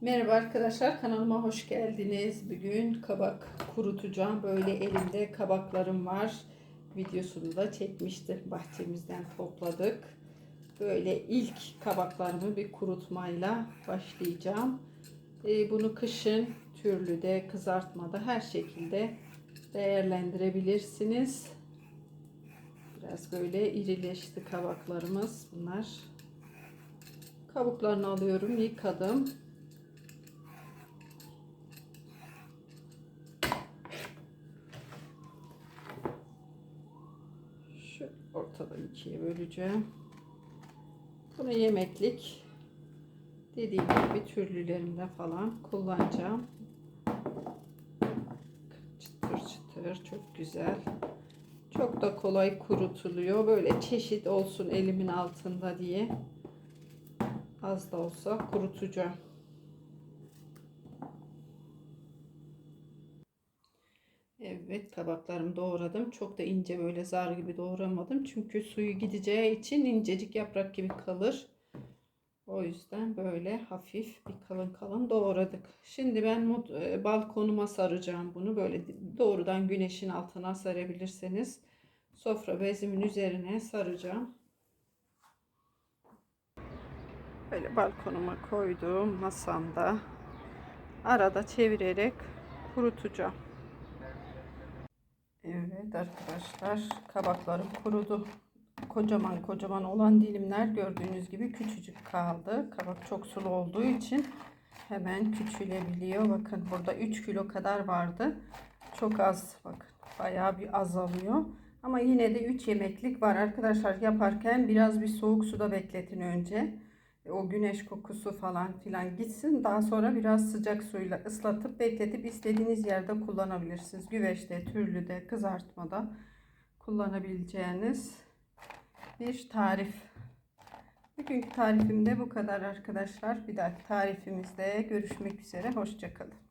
Merhaba arkadaşlar kanalıma hoş geldiniz. Bugün kabak kurutacağım. Böyle elimde kabaklarım var. Videosunu da çekmiştim. Bahçemizden topladık. Böyle ilk kabaklarımı bir kurutmayla başlayacağım. Ee, bunu kışın türlü de kızartmada her şekilde değerlendirebilirsiniz. Biraz böyle irileşti kabaklarımız bunlar. Kabuklarını alıyorum, yıkadım. Şu ortadan ikiye böleceğim. Bunu yemeklik dediğim gibi türlülerimde falan kullanacağım. Çıtır çıtır çok güzel. Çok da kolay kurutuluyor. Böyle çeşit olsun elimin altında diye. Az da olsa kurutacağım. Evet kabaklarımı doğradım. Çok da ince böyle zar gibi doğramadım. Çünkü suyu gideceği için incecik yaprak gibi kalır. O yüzden böyle hafif bir kalın kalın doğradık. Şimdi ben e, balkonuma saracağım bunu. Böyle doğrudan güneşin altına sarabilirseniz. Sofra bezimin üzerine saracağım. Böyle balkonuma koydum masamda. Arada çevirerek kurutacağım. Evet arkadaşlar kabaklarım kurudu. Kocaman kocaman olan dilimler gördüğünüz gibi küçücük kaldı. Kabak çok sulu olduğu için hemen küçülebiliyor. Bakın burada 3 kilo kadar vardı. Çok az bakın bayağı bir azalıyor. Ama yine de 3 yemeklik var arkadaşlar yaparken biraz bir soğuk suda bekletin önce. O güneş kokusu falan filan gitsin. Daha sonra biraz sıcak suyla ıslatıp bekletip istediğiniz yerde kullanabilirsiniz. Güveçte, türlüde, kızartmada kullanabileceğiniz bir tarif. Bugünkü tarifim de bu kadar arkadaşlar. Bir dahaki tarifimizde görüşmek üzere. Hoşçakalın.